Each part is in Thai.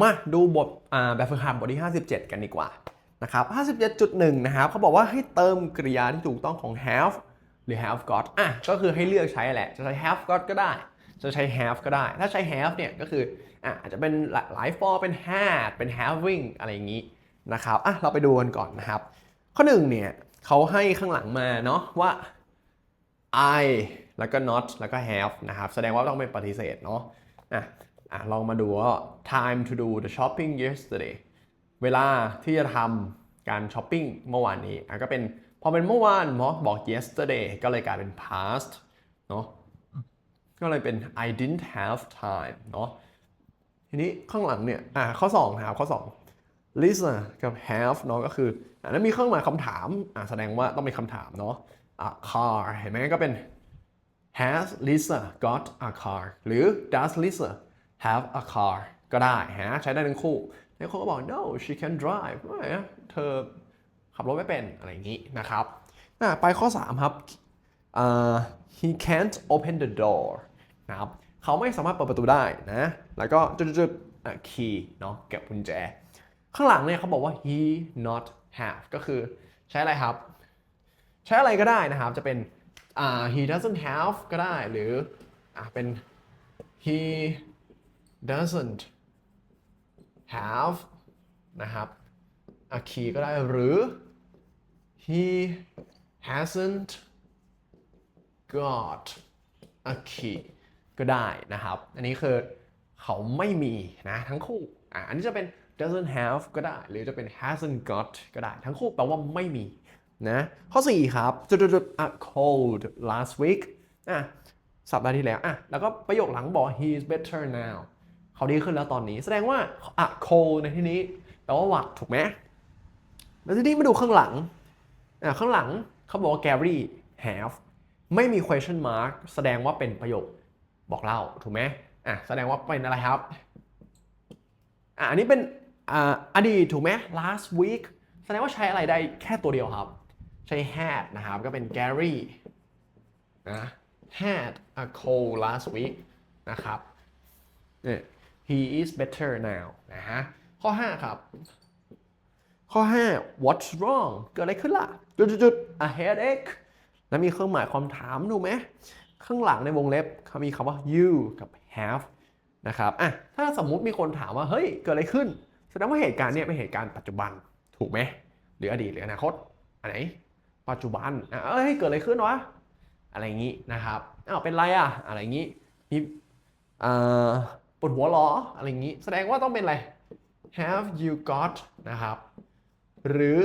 มาดูบทอ่าแบบฝึกหัดบทที่ 57 กันดีกว่านะครับ57.1 นะครับเขาบอกว่าให้เติมกริยาที่ถูกต้องของ have หรือ have got อะก็คือให้เลือกใช้แหละ จะใช้ have got ก็ได้ จะใช้ have ก็ได้ ถ้าใช้ have เนี่ยก็คืออะอาจจะเป็นหลาย for เป็น had เป็น having อะไรอย่างนี้นะครับอะเราไปดูกันก่อนนะครับ ข้อหนึ่งเนี่ยเขาให้ข้างหลังมาเนาะว่า I แล้วก็ not แล้วก็ have นะครับ แสดงว่าต้องเป็นปฏิเสธเนาะอะ อะลองมาดูว่า time to do the shopping yesterday เวลาที่จะทำการช้อปปิ้งเมื่อวานนี้อะก็เป็นพอเป็นเมื่อวานหมอบอก yesterday ก็เลยกลายเป็น past เนาะก็เลยเป็น I didn't have time เนาะทีนี้ข้างหลังเนี่ยอะข้อ2นะครับข้อ 2 listen กับ have เนาะก็คืออะแล้วมีเครื่องหมายคำถามอะแสดงว่าต้องเป็นคำถามเนาะอะ car เห็นไหมก็เป็น has Lisa got a car หรือ does Lisa have a car ก็ได้ฮะใช้ได้ทั้งคู่แล้วคนก็บอก no she can drive ไม่เธอขับรถไม่เป็นอะไรอย่างนี้นะครับไปข้อ 3 ครับอ่า he can't open the door นะครับเขาไม่สามารถเปิดประตูได้นะ แล้วก็จุดๆอะ key เนาะเก็บกุญแจ ข้างหลังเนี่ยเขาบอกว่า he not have ก็คือใช้อะไรครับ ใช้อะไรก็ได้นะครับ จะเป็นอ่า he doesn't have ก็ได้หรืออเป็น he doesn't have นะครับอะ key ก็ได้หรือ he hasn't got a key ก็ได้นะครับ อันนี้คือเขาไม่มีนะทั้งคู่อะอันนี้จะเป็น doesn't have ก็ได้ หรือจะเป็น hasn't got ก็ได้ ทั้งคู่แปลว่าไม่มีนะข้อ 4 ครับจุดๆๆอะ cold last week อะสัปดาห์ที่แล้วอะแล้วก็ประโยคหลังบอก he's better now เขาดีขึ้นแล้วตอนนี้ แสดงว่าอะ cold ในที่นี้แปลว่าหวัดถูกไหมแล้วทีนี้มาดูข้างหลังอะข้างหลังเขาบอกว่า Gary have ไม่มี question mark แสดงว่าเป็นประโยคบอกเล่าถูกไหมอะแสดงว่าเป็นอะไรครับอะอันนี้เป็นอ่าอดีตถูกไหม last week แสดงว่าใช้อะไรได้แค่ตัวเดียวครับ ใช้ had นะครับ ก็เป็น Gary นะ had a cold last week นะครับเนี่ย he is better now นะฮะ ข้อ 5 ครับ ข้อ 5 what's wrong เกิดอะไรขึ้นล่ะ จุดๆๆ a headache แล้วมีเครื่องหมายความถามถูกไหม ข้างหลังในวงเล็บเขามีคำว่า you กับ have นะครับ อะ ถ้าสมมุติมีคนถามว่า เฮ้ย เกิดอะไรขึ้น แสดงว่าเหตุการณ์เนี้ยเป็นเหตุการณ์ปัจจุบัน ถูกไหม หรืออดีตหรืออนาคต อันไหน ปัจจุบันอะเอ้ย เกิดอะไรขึ้นวะ อะไรอย่างนี้นะครับ อ้าว เป็นไรอะ อะไรอย่างนี้มีอ่าป วดหัวเหรออะไรอย่างนี้ แสดงว่าต้องเป็นอะไร have you got นะครับ หรือ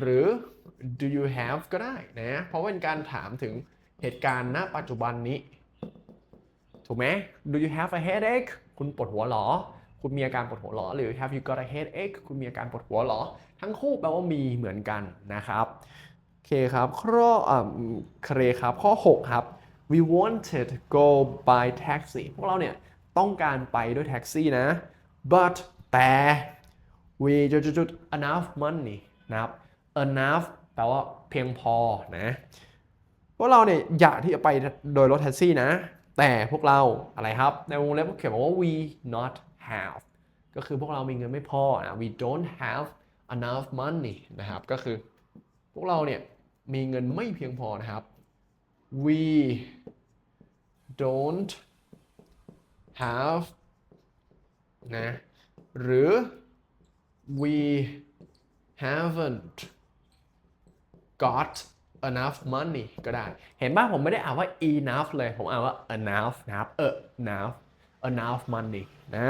หรือ do you have ก็ได้นะ เพราะเป็นการถามถึงเหตุการณ์ณปัจจุบันนี้ ถูกไหม do you have a headache คุณปวดหัวหรอ คุณมีอาการปวดหัวหรอ หรือ have you got a headache คุณมีอาการปวดหัวหรอ ทั้งคู่แปลว่ามีเหมือนกันนะครับ โอเคครับ ข้ออ่าเครครับ ข้อ 6 ครับ we wanted to go by taxi พวกเราเนี่ยต้องการไปด้วยแท็กซี่นะ but แต่ we จุดจ enough money นะครับ enough แปลว่าเพียงพอนะพวกเราเนี่ยอยากที่จะไปโดยรถแท็กซี่นะ แต่พวกเราอะไรครับ ในวงเล็บเขียนบอกว่า we not have ก็คือพวกเรามีเงินไม่พอนะ we don't have enough money นะครับ ก็คือพวกเราเนี่ยมีเงินไม่เพียงพอนะครับ we don't have นะหรือ we haven't got enough money ก็ได้ เห็นป่ะผมไม่ได้อ่านว่า enough เลย ผมอ่านว่า enough นะครับ enough enough money นะ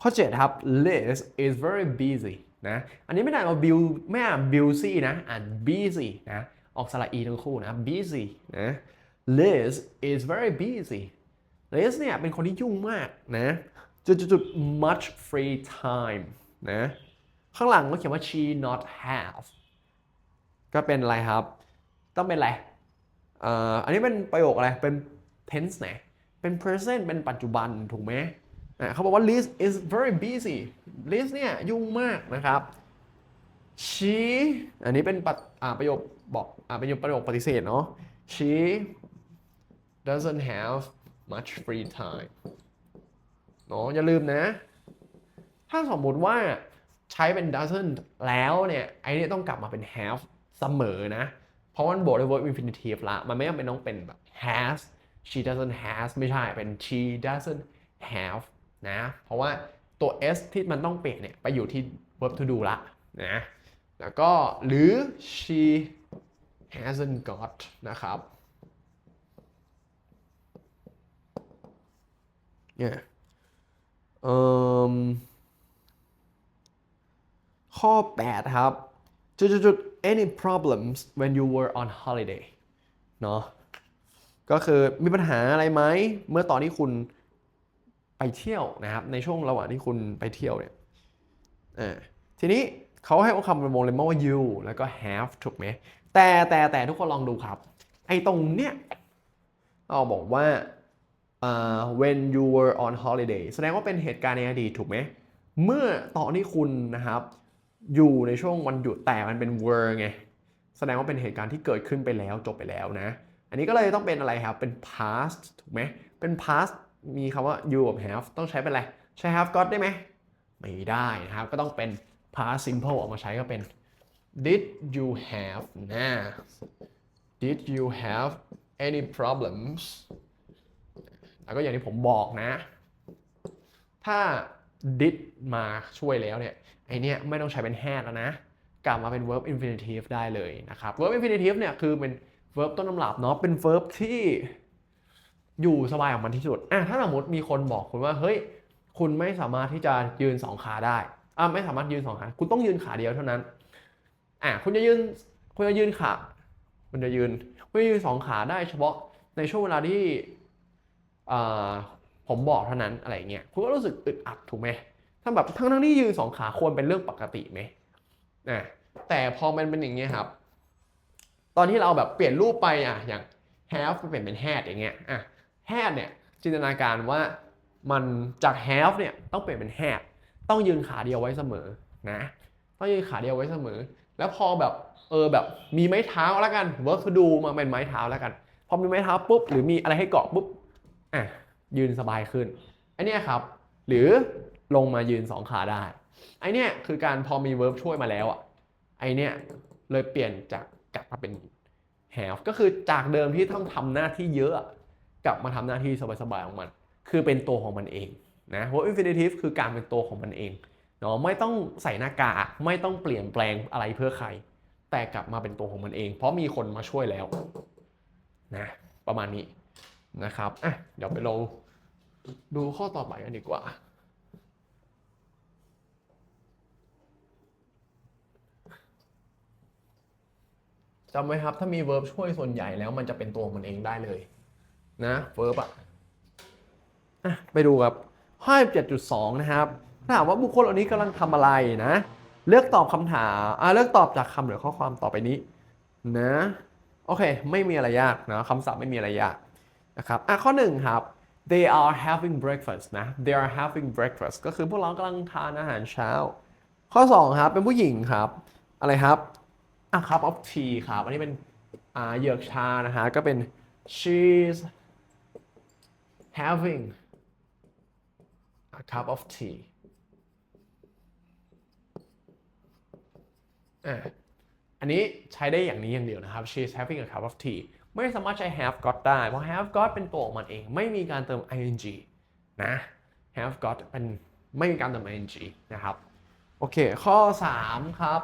ข้อ 7 ครับ Liz is very busy นะ อันนี้ไม่ได้อ่านว่า bill ไม่อ่าน busy นะ อ่าน busy นะ ออกสระ e ทั้งคู่นะ busy นะ Liz is very busy Liz เนี่ยเป็นคนที่ยุ่งมากนะจุดจุดๆ much free time นะข้างหลังก็เขียนว่า she not have ก็เป็นอะไรครับ ต้องเป็นอะไรอันนี้เป็นประโยคอะไร เป็น tense ไหนเป็น present เป็นปัจจุบันถูกไหมเขาบอกว่า Liz is very busy Liz เนี่ยยุ่งมากนะครับ she อันนี้เป็นปะอ่าประโยคบอกอเป็นประโยคปฏิเสธเนาะ she doesn't have much free time เนาะอย่าลืมนะ ถ้าสมมติว่าใช้เป็น doesn't แล้วเนี่ย ไอ้นี่ต้องกลับมาเป็น have เสมอนะ เพราะว่ามันบวกด้วย verb infinitive ละ มันไม่จำเป็นต้องเป็นแบบ has she doesn't has ไม่ใช่เป็น she doesn't have นะ เพราะว่าตัว s ที่มันต้องเปลี่ยนเนี่ย ไปอยู่ที่ verb to do ละนะ แล้วก็หรือ she hasn't got นะครับ เนี่ยข้อ 8 ครับจุดๆๆ any problems when you were on holiday เนาะก็คือมีปัญหาอะไรไหม เมื่อตอนที่คุณไปเที่ยวนะครับ ในช่วงระหว่างที่คุณไปเที่ยวเนี่ยทีนี้เขาให้คำเป็นวงเล็บว่า you แล้วก็ have ถูกไหมแต่แต่แต่ทุกคนลองดูครับ ไอ้ตรงเนี้ยเราบอกว่า อ่า when you were on holiday แสดงว่าเป็นเหตุการณ์ในอดีตถูกไหม เมื่อตอนที่คุณนะครับ อยู่ในช่วงวันหยุดแต่มันเป็น were ไง แสดงว่าเป็นเหตุการณ์ที่เกิดขึ้นไปแล้วจบไปแล้วนะ อันนี้ก็เลยต้องเป็นอะไรครับ เป็น past ถูกไหม เป็น past มีคำว่า you กับ have ต้องใช้เป็นอะไร ใช้ have got ได้ไหม ไม่ได้นะครับ ก็ต้องเป็น past simple ออกมาใช้ก็เป็น did you have นะ did you have any problems แล้วก็อย่างที่ผมบอกนะ ถ้า did มาช่วยแล้วเนี่ยไอเนี้ยไม่ต้องใช้เป็น had แล้วนะ กลับมาเป็น verb infinitive ได้เลยนะครับ verb infinitive เนี่ยคือเป็น verb ต้นตำรับเนาะเป็น verb ที่อยู่สบายของมันที่สุดอะถ้าสมมติมีคนบอกคุณว่าเฮ้ยคุณไม่สามารถที่จะยืนสองขาได้อะไม่สามารถยืนสองขาคุณต้องยืนขาเดียวเท่านั้นอะคุณจะยืนคุณจะยืนขาคุณจะยืนคุณจะยืนสองขาได้เฉพาะในช่วงเวลาที่ ผมบอกเท่านั้นอะไรเงี้ยคุณก็รู้สึกอึดอัดถูกไหมถ้าแบบทั้งทั้งๆที่ยืนสองขาควรเป็นเรื่องปกติไหมนะแต่พอมันเป็นอย่างเงี้ยครับ ตอนที่เราแบบเปลี่ยนรูปไปอะอย่าง have เปลี่ยนเป็น had อย่างเงี้ยอะ had เนี่ยจินตนาการว่ามันจาก have เนี่ยต้องเปลี่ยนเป็น had ต้องยืนขาเดียวไว้เสมอนะต้องยืนขาเดียวไว้เสมอ แล้วพอแบบเออแบบมีไม้เท้าแล้วกัน work to do มาเป็นไม้เท้าแล้วกัน พอมีไม้เท้าปุ๊บหรือมีอะไรให้เกาะปุ๊บ อะยืนสบายขึ้นไอเนี้ยครับ หรือลงมายืนสองขาได้ไอเนี้ยคือการพอมีเวิร์บช่วยมาแล้วอะไอเนี้ยเลยเปลี่ยนจากกลับมาเป็น have ก็คือจากเดิมที่ต้องทำหน้าที่เยอะกลับมาทำหน้าที่สบายๆของมัน คือเป็นตัวของมันเองนะ verb infinitive คือการเป็นตัวของมันเองเนาะไม่ต้องใส่หน้ากากไม่ต้องเปลี่ยนแปลงอะไรเพื่อใคร แต่กลับมาเป็นตัวของมันเอง เพราะมีคนมาช่วยแล้วนะประมาณนี้ นะครับอะเดี๋ยวไปลงดูข้อต่อไปกันดีกว่า จำไว้ครับ ถ้ามี verb ช่วยส่วนใหญ่แล้วมันจะเป็นตัวมันเองได้เลย นะ verb อะอะไปดูครับข้อ7.2 นะครับ ถามว่าบุคคลเหล่านี้กำลังทำอะไรนะ เลือกตอบคำถามอะเลือกตอบจากคำหรือข้อความต่อไปนี้นะ โอเค ไม่มีอะไรยากนะคำศัพท์ไม่มีอะไรยาก นะครับอะข้อหนึ่งครับ they are having breakfast นะ they are having breakfast ก็คือพวกเรากำลังทานอาหารเช้า ข้อ2ครับเป็นผู้หญิงครับ อะไรครับอะ cup of tea ครับ อันนี้เป็นอ่าเหยือกชานะฮะ ก็เป็น she's having a cup of tea อะอันนี้ใช้ได้อย่างนี้อย่างเดียวนะครับ she's having a cup of tea ไม่สามารถใช้ have got ได้ เพราะ have got เป็นตัวของมันเอง ไม่มีการเติม ing นะ have got เป็นไม่มีการเติม ing นะครับ โอเค ข้อ 3 ครับ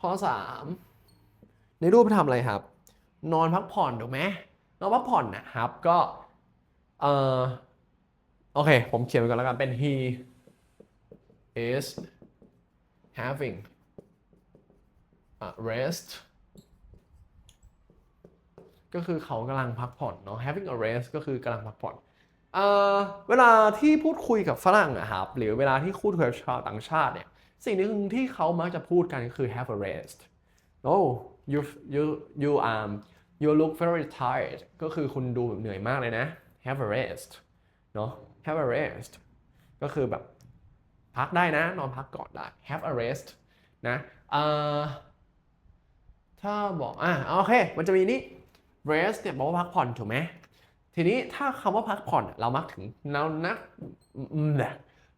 ข้อ 3 ในรูปทำอะไรครับ นอนพักผ่อนถูกไหมนอนพักผ่อนนะครับก็เออโอเค ผมเขียนไว้ก่อนแล้วกันเป็น he is having a rest ก็คือเขากำลังพักผ่อนเนาะ having a rest ก็คือกำลังพักผ่อนเอ่อเวลาที่พูดคุยกับฝรั่งอะครับหรือเวลาที่พูดคุยกับชาวต่างชาติเนี่ยสิ่งหนึ่งที่เขามักจะพูดกันก็คือ have a rest oh you you you um you look very tired ก็คือคุณดูแบบเหนื่อยมากเลยนะ have a rest เนาะ have a rest ก็คือแบบพักได้นะ นอนพักก่อนได้ have a rest นะเอ่อถ้าบอกอะโอเค มันจะมีนี่ rest เนี่ยบอกว่าพักผ่อนถูกไหมทีนี้ถ้าคำว่าพักผ่อนเรามักถึงเรานัก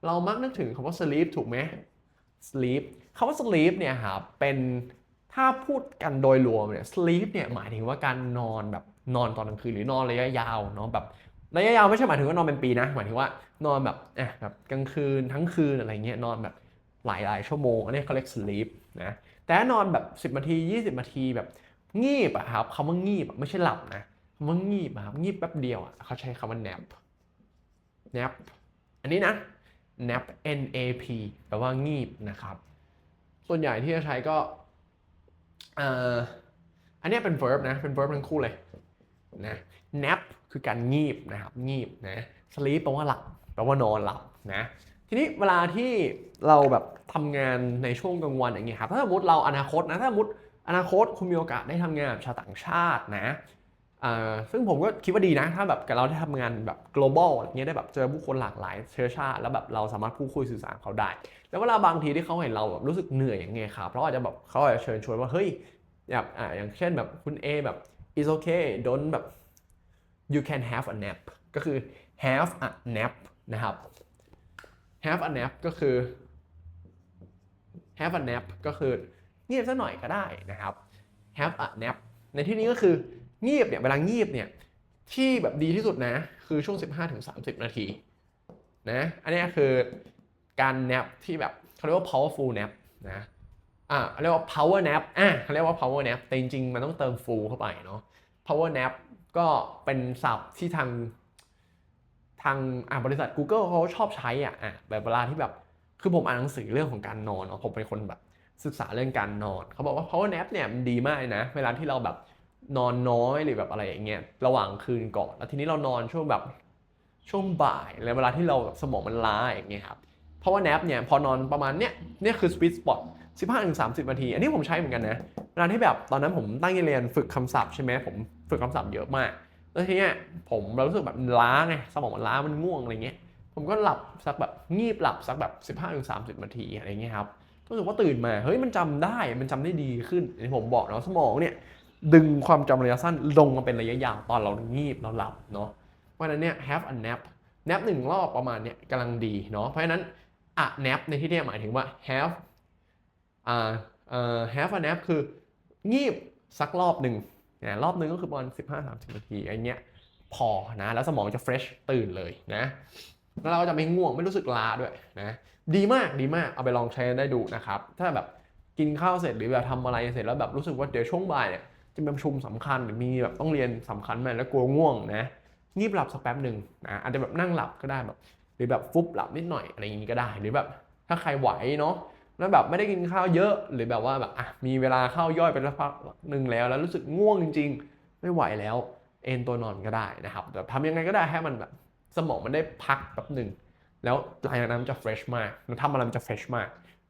เรามักนึกถึงคำว่า sleep ถูกไหม sleep คำว่า sleep เนี่ยครับเป็นถ้าพูดกันโดยรวมเนี่ย sleep เนี่ยหมายถึงว่าการนอนแบบนอนตอนกลางคืนหรือนอนระยะยาวเนาะแบบระยะยาวไม่ใช่หมายถึงว่านอนเป็นปีนะหมายถึงว่านอนแบบอะแบบกลางคืนทั้งคืนอะไรเงี้ยนอนแบบหลายหลายชั่วโมงอันนี้เขาเรียก sleep นะแต่ถ้านอนแบบ 10นาที 20นาทีแบบ งีบอะครับคำว่างีบอะไม่ใช่หลับนะคำว่างีบอะครับงีบแป๊บเดียวอะเขาใช้คำว่า nap nap อันนี้นะ nap n a p แปลว่างีบนะครับ ส่วนใหญ่ที่จะใช้ก็อ่ออันนี้เป็น verb นะ เป็น verb ทั้งคู่เลยนะ nap คือการงีบนะครับ งีบนะ sleep แปลว่าหลับ แปลว่านอนหลับนะ ทีนี้เวลาที่เราแบบทำงานในช่วงกลางวันอย่างเงี้ยครับ ถ้าสมมติเราอนาคตนะ ถ้าสมมติ อนาคตคุณมีโอกาสได้ทำงานกับชาวต่างชาตินะซึ่งผมก็คิดว่าดีนะ ถ้าแบบเราได้ทำงานแบบ global อะไรเงี้ยได้แบบเจอผู้คนหลากหลายเชื้อชาติ แล้วแบบเราสามารถพูดคุยสื่อสารเขาได้ แล้วเวลาบางทีที่เขาเห็นเราแบบรู้สึกเหนื่อยอย่างเงี้ยครับเราอาจจะแบบเขาอาจจะเชิญชวนว่าเฮ้ยแบบอ่าอย่างเช่นแบบคุณ A แบบ is okay don't แบบ you can have a nap ก็คือ have a nap นะครับ have a nap ก็คือ have a nap ก็คือ เงียบสักหน่อยก็ได้นะครับ have a nap ในที่นี้ก็คือเงียบเนี่ยเวลาเงียบเนี่ยที่แบบดีที่สุดนะ คือช่วง 15-30 นาทีนะอันนี้คือการ nap ที่แบบเขาเรียกว่า powerful nap นะอ่าเรียกว่า power nap อะเขาเรียกว่า power nap แต่จริงๆ มันต้องเติม full เข้าไปเนาะ power nap ก็เป็นศัพท์ที่ทางทางอ่าบริษัท Google เขาชอบใช้อะอะแบบเวลาที่แบบคือผมอ่านหนังสือเรื่องของการนอนเนาะผมเป็นคนแบบ ศึกษาเรื่องการนอน เขาบอกว่า power nap เนี่ยมันดีมากนะ เวลาที่เราแบบนอนน้อยหรือแบบอะไรอย่างเงี้ยระหว่างคืนก่อน แล้วทีนี้เรานอนช่วงแบบช่วงบ่ายแล้วเวลาที่เราสมองมันล้าอย่างเงี้ยครับเพราะว่า nap เนี่ยพอนอนประมาณเนี้ยเนี่ยคือ sweet spot 15-30นาที อันนี้ผมใช้เหมือนกันนะเวลาที่แบบตอนนั้นผมตั้งใจเรียนฝึกคำศัพท์ใช่ไหมผมฝึกคำศัพท์เยอะมาก แล้วทีเนี้ยผมเรารู้สึกแบบล้าไงสมองมันล้ามันง่วงอะไรเงี้ยผมก็หลับสักแบบงีบหลับสักแบบ15-30นาทีอะไรเงี้ยครับ รู้สึกว่าตื่นมาเฮ้ยมันจำได้มันจำได้ดีขึ้นอย่างที่ผมบอกเนาะสมองเนี่ยดึงความจำระยะสั้นลงมาเป็นระยะยาวตอนเรางีบเราหลับเนาะเพราะฉะนั้นเนี่ย have a nap nap หนึ่งรอบประมาณเนี้ยกำลังดีเนาะเพราะฉะนั้น a nap ในที่นี้หมายถึงว่า have อ่าเอ่อ have a nap คืองีบสักรอบหนึ่งนะรอบหนึ่งก็คือประมาณ15-30 นาทีอันเนี้ยพอนะแล้วสมองจะ fresh ตื่นเลยนะ แล้วเราก็จะไม่ง่วงไม่รู้สึกล้าด้วยนะดีมากดีมากเอาไปลองใช้ได้ดูนะครับ ถ้าแบบกินข้าวเสร็จหรือแบบทำอะไรเสร็จแล้วแบบรู้สึกว่าเดี๋ยวช่วงบ่ายเนี่ยจะมีประชุมสำคัญหรือมีแบบต้องเรียนสำคัญมาแล้วกลัวง่วงนะงีบหลับสักแป๊บหนึ่งนะอาจจะแบบนั่งหลับก็ได้แบบ หรือแบบฟุบหลับนิดหน่อยอะไรอย่างนี้ก็ได้ หรือแบบถ้าใครไหวเนาะแล้วแบบไม่ได้กินข้าวเยอะหรือแบบว่าแบบอะมีเวลาเข้าย่อยไปสักพักหนึ่งแล้ว แล้วรู้สึกง่วงจริง ๆ ไม่ไหวแล้ว เอนตัวนอนก็ได้นะครับแต่ทำยังไงก็ได้ให้มันแบบ สมองมันได้พักแป๊บหนึ่งแล้วหลังจากนั้นมันจะเฟรชมากแล้วทำอะไรมันจะเฟรชมาก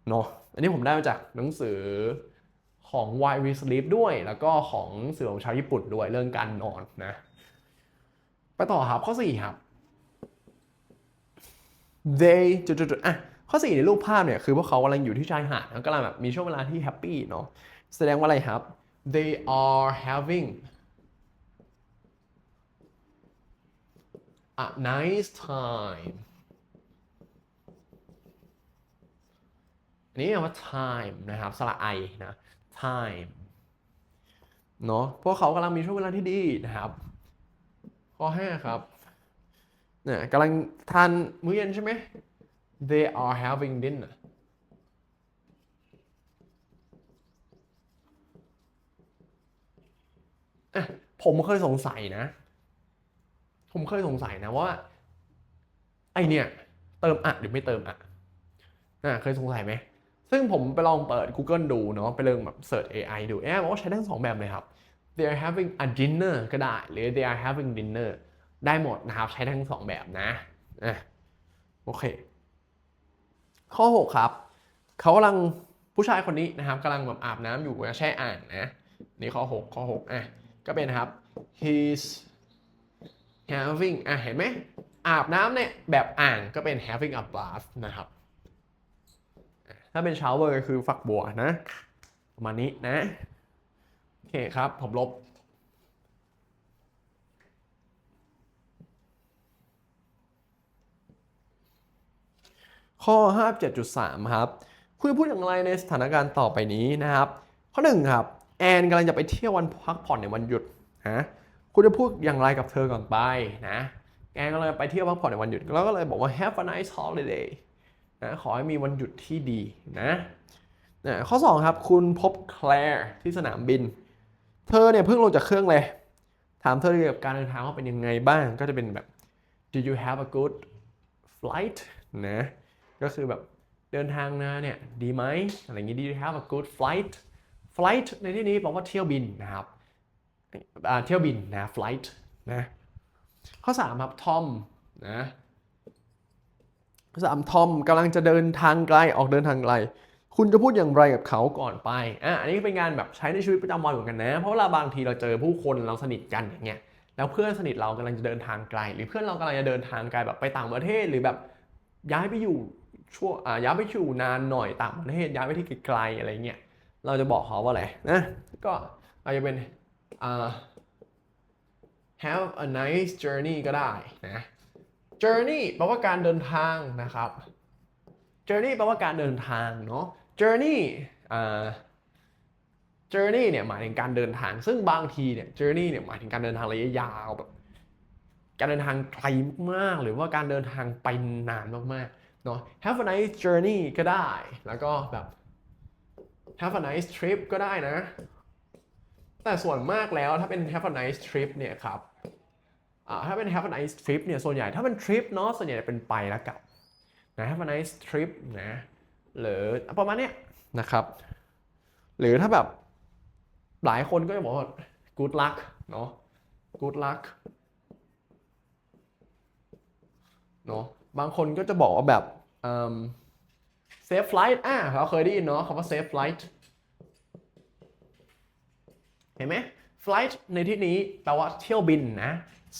เนาะอันนี้ผมได้มาจากหนังสือของ Why We Sleep ด้วย แล้วก็ของสื่อของชาวญี่ปุ่นด้วยเรื่องการนอนนะ ไปต่อครับข้อ 4 ครับ they จุดๆๆอะข้อ 4 ในรูปภาพเนี่ย คือพวกเขากำลังอยู่ที่ชายหาดแล้วกำลังแบบมีช่วงเวลาที่แฮปปี้เนาะแสดงว่าอะไรครับ they are having a nice time อันนี้คำว่า time นะครับสระไอนะ time เนาะพวกเขากำลังมีช่วงเวลาที่ดีนะครับ ข้อ 5 ครับเนี่ยกำลังทานมื้อเย็นใช่ไหม they are having dinner ผมเคยสงสัยนะ ผมเคยสงสัยนะว่า ไอเนี่ย เติมอะหรือไม่เติมอะอะเคยสงสัยไหม ซึ่งผมไปลองเปิด Google ดูเนาะไปเรื่องแบบ search AI ดูแอบบอกว่าใช้ทั้งสองแบบเลยครับ they are having a dinner ก็ได้ หรือ they are having dinner ได้หมดนะครับ ใช้ทั้งสองแบบนะอะโอเค ข้อ 6 ครับ เขากำลังผู้ชายคนนี้นะครับกำลังแบบอาบน้ำอยู่นะแช่อ่างนะ นี่ข้อ 6 ข้อ 6 อะ ก็เป็นนะครับ he's having อะเห็นไหมอาบน้ำเนี่ยแบบอ่างก็เป็น having a bath นะครับ ถ้าเป็น shower คือฝักบัวนะประมาณนี้นะ โอเคครับ ผมลบข้อ 57.3 ครับ คุณพูดอย่างไรในสถานการณ์ต่อไปนี้นะครับ ข้อ 1 ครับ แอนกำลังจะไปเที่ยววันพักผ่อนในวันหยุดฮะ คุณจะพูดอย่างไรกับเธอก่อนไปนะแอนกำลังจะไปเที่ยวพักผ่อนในวันหยุด แล้วก็เลยบอกว่า have a nice holiday นะขอให้มีวันหยุดที่ดีนะนะข้อ 2 ครับ คุณพบแคลร์ที่สนามบิน เธอเนี่ยเพิ่งลงจากเครื่องเลย ถามเธอเกี่ยวกับการเดินทางว่าเป็นยังไงบ้าง ก็จะเป็นแบบ did you have a good flight นะ ก็คือแบบเดินทางนะเนี่ยดีไหมอะไรอย่างงี้ did you have a good flight flight ในที่นี้แปลว่าเที่ยวบินนะครับ เที่ยวบินนะ flight นะข้อ3ครับทอมนะข้อสามทอมกำลังจะเดินทางไกลออกเดินทางไกล คุณจะพูดอย่างไรกับเขาก่อนไปอะอันนี้เป็นการแบบใช้ในชีวิตประจำวันเหมือนกันนะ เพราะเวลาบางทีเราเจอผู้คนเราสนิทกันอย่างเงี้ยแล้วเพื่อนสนิทเรากำลังจะเดินทางไกล หรือเพื่อนเรากำลังจะเดินทางไกลแบบไปต่างประเทศหรือแบบย้ายไปอยู่ช่วงอ่าย้ายไปอยู่นานหน่อยต่างประเทศย้ายไปที่ไกลๆอะไรเงี้ยเราจะบอกเขาว่าอะไรนะก็อาจจะเป็น have a nice journey ก็ได้นะ journey แปลว่าการเดินทางนะครับ journey แปลว่าการเดินทางเนาะ journey journey เนี่ยหมายถึงการเดินทาง ซึ่งบางทีเนี่ย journey เนี่ยหมายถึงการเดินทางระยะยาวแบบการเดินทางไกลมากๆหรือว่าการเดินทางไปนานมากๆเนาะ have a nice journey ก็ได้ แล้วก็แบบ have a nice trip ก็ได้นะ แต่ส่วนมากแล้วถ้าเป็น have a nice trip เนี่ยครับถ้าเป็น have a nice trip เนี่ยส่วนใหญ่ถ้าเป็น trip เนาะส่วนใหญ่เป็นไปแล้วกลับนะ have a nice trip นะหรือประมาณเนี้ยนะครับ หรือถ้าแบบหลายคนก็จะบอกว่า good luck เนาะ good luck เนาะบางคนก็จะบอกว่าแบบ safe flight อะเราเคยได้ยินเนาะคำว่า safe flight เห็นไหม flight ในที่นี้แปลว่าเที่ยวบินนะ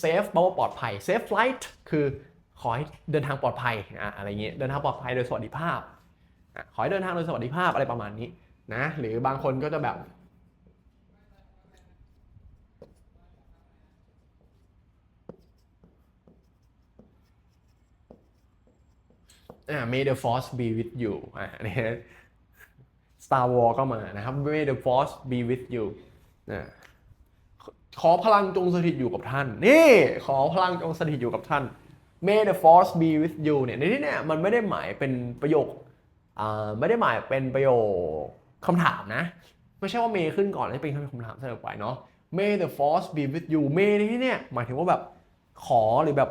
safe แปลว่าปลอดภัย safe flight คือขอให้เดินทางปลอดภัยอะอะไรเงี้ยเดินทางปลอดภัยโดยสวัสดิภาพ ขอให้เดินทางโดยสวัสดิภาพอะไรประมาณนี้นะหรือบางคนก็จะแบบอ่า May the force be with you อ่านี่ย Star Wars ก็มานะครับ May the force be with you นะขอพลังจงสถิตอยู่กับท่าน นี่ ขอพลังจงสถิตอยู่กับท่าน May the force be with you เนี่ยในที่เนี้ยมันไม่ได้หมายเป็นประโยคอ่าไม่ได้หมายเป็นประโยคคำถามนะ ไม่ใช่ว่า May ขึ้นก่อนแล้วเป็นคำถามเสมอไปเนาะ May the force be with you May ในที่เนี้ยหมายถึงว่าแบบขอหรือแบบ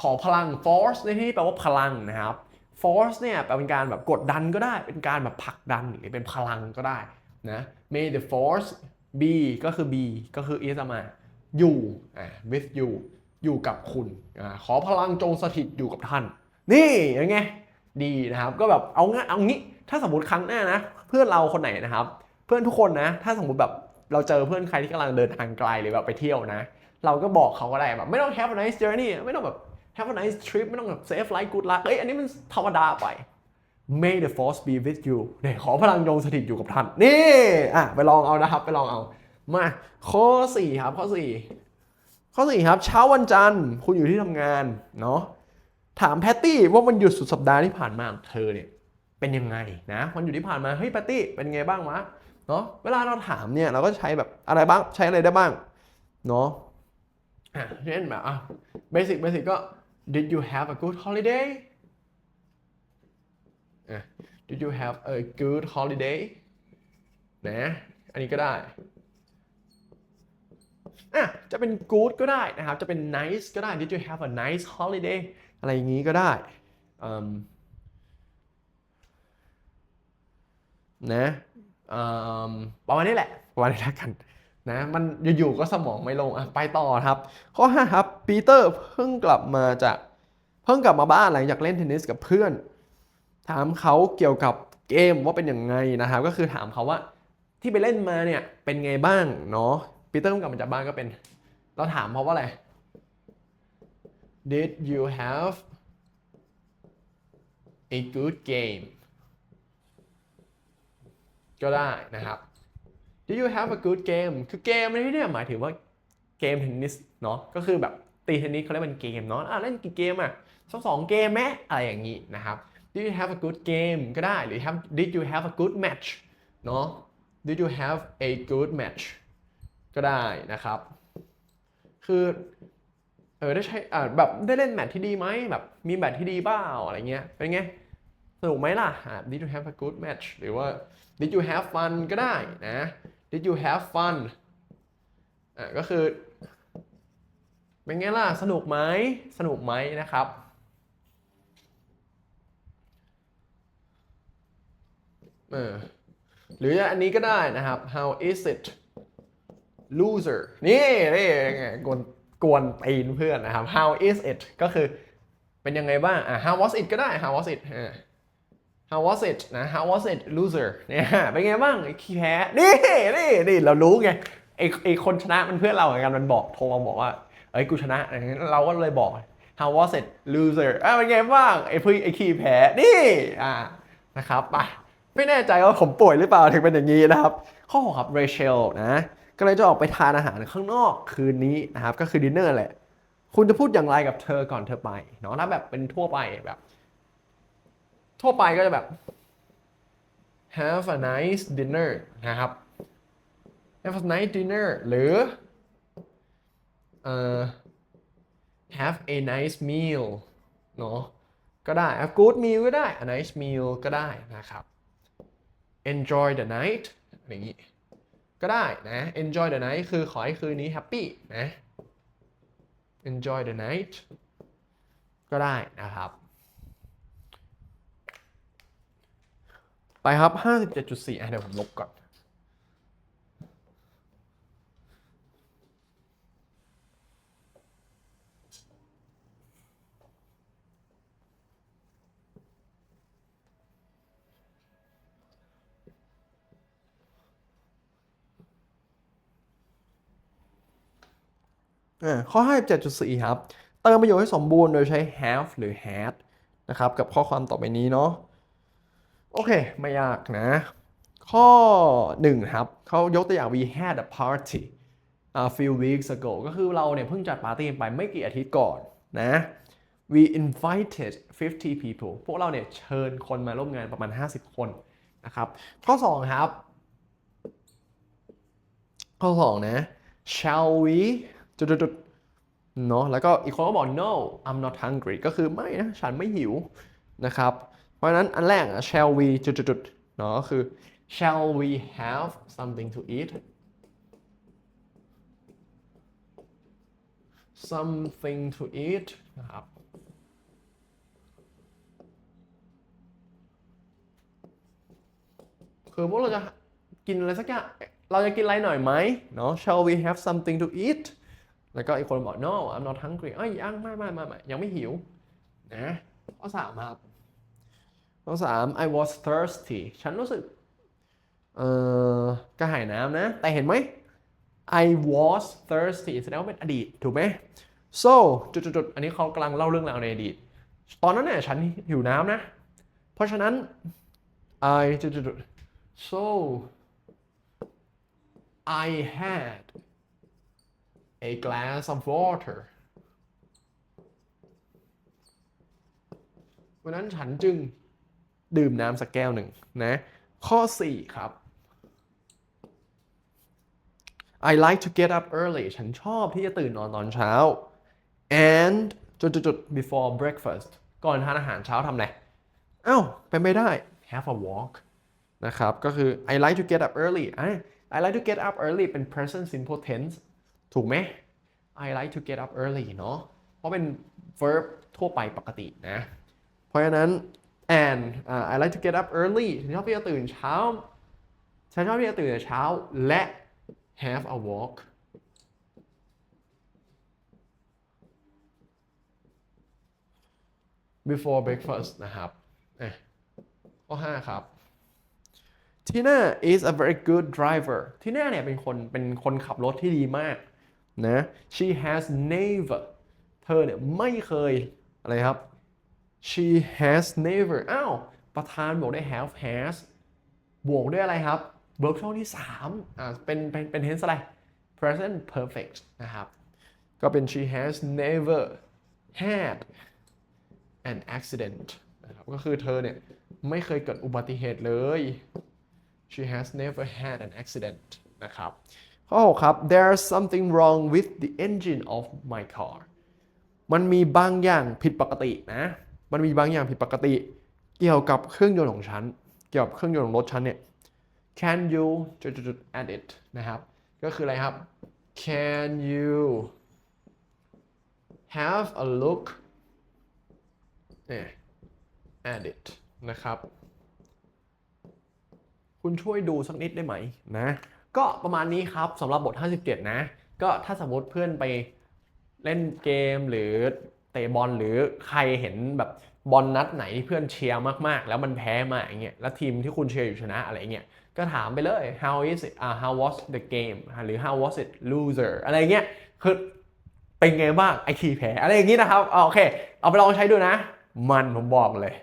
ขอพลัง force ในที่นี้แปลว่าพลังนะครับ force เนี่ยแปลเป็นการแบบกดดันก็ได้ เป็นการแบบผลักดันหรือเป็นพลังก็ได้ นะ may the force be ก็คือ be ก็คือ is มาอยู่อ่า with you อยู่กับคุณอ่าขอพลังจงสถิตอยู่กับท่าน นี่ยังไงดีนะครับก็แบบเอางี้เอางี้ถ้าสมมติครั้งหน้านะ เพื่อนเราคนไหนนะครับ เพื่อนทุกคนนะ ถ้าสมมติแบบเราเจอเพื่อนใครที่กำลังเดินทางไกลหรือแบบไปเที่ยวนะ เราก็บอกเขาก็ได้แบบไม่ต้อง have a nice journey ไม่ต้องแบบ have a nice trip ไม่ต้องแบบ safe flight good luck เอ้ยอันนี้มันธรรมดาไป May the force be with you เนี่ยขอพลังจงสถิตอยู่กับท่าน นี่อะไปลองเอานะครับ ไปลองเอา มาข้อ 4 ครับข้อ 4 ข้อ 4 ครับ เช้าวันจันทร์คุณอยู่ที่ทำงานเนาะถามแพตตี้ว่าวันหยุดสุดสัปดาห์ที่ผ่านมาเธอเนี่ยเป็นยังไงนะวันหยุดที่ผ่านมาเฮ้ยแพตตี้เป็นไงบ้างวะเนาะเวลาเราถามเนี่ยเราก็ใช้แบบอะไรบ้างใช้อะไรได้บ้างเนาะอะเช่นแบบอะเบสิกเบสิกก็ did you have a good holiday did you have a good holiday นะ อันนี้ก็ได้อะจะเป็น good ก็ได้นะครับ จะเป็น nice ก็ได้ did you have a nice holiday อะไรอย่างนี้ก็ได้นะประมาณนี้แหละประมาณนี้แล้วกันนะมันอยู่ๆก็สมองไม่ลงอะไปต่อครับ ข้อ 5 ครับปีเตอร์เพิ่งกลับมาจาก เพิ่งกลับมาบ้านหลังจากเล่นเทนนิสกับเพื่อน ถามเขาเกี่ยวกับเกมว่าเป็นยังไงนะครับก็คือถามเขาว่าที่ไปเล่นมาเนี่ยเป็นไงบ้างเนาะปีเตอร์เพิ่งกลับมาจากบ้านก็เป็น เราถามเขาว่าอะไร Did you have a good game ก็ได้นะครับ Did you have a good game คือเกมในที่นี่ยหมายถึงว่าเกมเทนนิสเนาะก็คือแบบตีเทนนิสเขาเรียกเป็นเกมเนาะอะเล่นกี่เกมอะสักสองเกมไหมอะไรอย่างนี้นะครับ Did you have a good game ก็ได้หรือ have Did you have a good match เนาะ Did you have a good match ก็ได้นะครับ คือเออได้ใช้อ่าแบบได้เล่นแมตช์ที่ดีไหมแบบมีแมตช์ที่ดีเปล่าอะไรเงี้ยเป็นไงสนุกไหมล่ะ Did you have a good match หรือว่า Did you have fun ก็ได้นะ Did you have fun อ่าก็คือ เป็นไงล่ะ สนุกไหมสนุกไหมนะครับ เออหรืออันนี้ก็ได้นะครับ how is it loser นี่นี่ไงกวนกวนตีนเพื่อนนะครับ how is it ก็คือเป็นยังไงบ้างอะ how was it ก็ได้ how was it how was it นะ how was it loser เนี่ยเป็นไงบ้างไอ้ขี้แพ้นี่นี่นี่เรารู้ไงไอ้ไอ้คนชนะมันเพื่อนเราเหมือนกันมันบอกโทรมาบอกว่าเอ้ยกูชนะอย่างนั้นเราก็เลยบอก how was it loser อะเป็นไงบ้างไอ้พี่ไอ้ขี้แพ้นี่อ่านะครับไป ไม่แน่ใจว่าผมป่วยหรือเปล่าถึงเป็นอย่างนี้นะครับ ข้อหกครับ Rachel นะก็เลยจะออกไปทานอาหารข้างนอกคืนนี้นะครับ ก็คือดินเนอร์แหละ คุณจะพูดอย่างไรกับเธอก่อนเธอไปเนาะถ้าแบบเป็นทั่วไปแบบ ทั่วไปก็จะแบบ have a nice dinner นะครับ have a nice dinner หรือเอ่อ have a nice meal เนาะก็ได้ a good meal ก็ได้ a nice meal ก็ได้นะครับ enjoy the night อย่างนี้ก็ได้นะ enjoy the night คือขอให้คืนนี้ happy นะ enjoy the night ก็ได้นะครับ ไปครับ 57.4อะเดี๋ยวผมลบก่อน ข้อ 57.4 ครับ เติมประโยคให้สมบูรณ์โดยใช้ have หรือ had นะครับ กับข้อความต่อไปนี้เนาะ โอเค ไม่ยากนะ ข้อ 1 ครับ เขายกตัวอย่าง we had a party a few weeks ago ก็คือเราเนี่ยเพิ่งจัดปาร์ตี้ไปไม่กี่อาทิตย์ก่อนนะ we invited 50 people พวกเราเนี่ยเชิญคนมาร่วมงานประมาณ 50 คนนะครับ ข้อ 2 ครับ ข้อ 2 นะ shall we จุดๆเนาะแล้วก็อีกคนก็บอก no I'm not hungry ก็คือไม่นะ ฉันไม่หิวนะครับ เพราะฉะนั้นอันแรก shall we จุดๆเนาะคือ shall we have something to eat something to eat นะครับคือพวกเราจะกินอะไรสักอย่าง เราจะกินอะไรหน่อยไหมเนาะ shall we have something to eat แล้วก็อีกคนบอก no I'm not hungry เอ้ยยังไม่ไม่ไม่ไม่ยังไม่หิวนะข้อสามครับข้อสาม I was thirsty ฉันรู้สึกเอ่อกระหายน้ำนะ แต่เห็นไหม I was thirsty แสดงว่าเป็นอดีต ถูกไหม so จุดๆอันนี้เขากำลังเล่าเรื่องราวในอดีต ตอนนั้นเนี่ยฉันหิวน้ำนะ เพราะฉะนั้น I จุดๆ so I had a glass of water วันนั้นฉันจึงดื่มน้ำสักแก้วหนึ่งนะ ข้อ 4 ครับ I like to get up early ฉันชอบที่จะตื่นนอนตอนเช้า and จุดๆ before breakfast ก่อนทานอาหารเช้าทำไงเอ้าเป็นไม่ได้ have a walk นะครับ ก็คือ I like to get up early I like to get up early เป็น present simple tense ถูกไหม I like to get up early เนาะเพราะเป็น verb ทั่วไปปกตินะ เพราะฉะนั้น and อ่า I like to get up early ฉันชอบที่จะตื่นเช้า ฉันชอบที่จะตื่นเช้า และ have a walk before breakfast นะครับเอ้ยข้อ5ครับ Tina is a very good driver Tina เนี่ยเป็นคนเป็นคนขับรถที่ดีมาก นะ she has never เธอเนี่ยไม่เคยอะไรครับ she has never อ้าวประธานบวกด้วย have has บวกด้วยอะไรครับ verb ช่องที่3อ่าเป็นเป็นเป็น tense อะไร present perfect นะครับ ก็เป็น she has never had an accident นะครับก็คือเธอเนี่ยไม่เคยเกิดอุบัติเหตุเลย she has never had an accident นะครับ ข้อ6ครับ there's something wrong with the engine of my car มันมีบางอย่างผิดปกตินะ มันมีบางอย่างผิดปกติ เกี่ยวกับเครื่องยนต์ของฉัน เกี่ยวกับเครื่องยนต์ของรถฉันเนี่ย can you จุดจุด add it นะครับ ก็คืออะไรครับ can you have a look เนี่ย add it นะครับ คุณช่วยดูสักนิดได้ไหมนะ ก็ประมาณนี้ครับสำหรับบท 57 นะ ก็ถ้าสมมติเพื่อนไปเล่นเกมหรือเตะบอลหรือใครเห็นแบบบอลนัดไหนที่เพื่อนเชียร์มากๆ แล้วมันแพ้มาอย่างเงี้ยแล้วทีมที่คุณเชียร์อยู่ชนะอะไรเงี้ยก็ถามไปเลย how is it uh, how was the game หรือ how was it loser อะไรเงี้ยคือเป็นไงบ้างไอทีแพ้อะไรอย่างงี้นะครับอ่าโอเค เอาไปลองใช้ดูนะ มันผมบอกเลย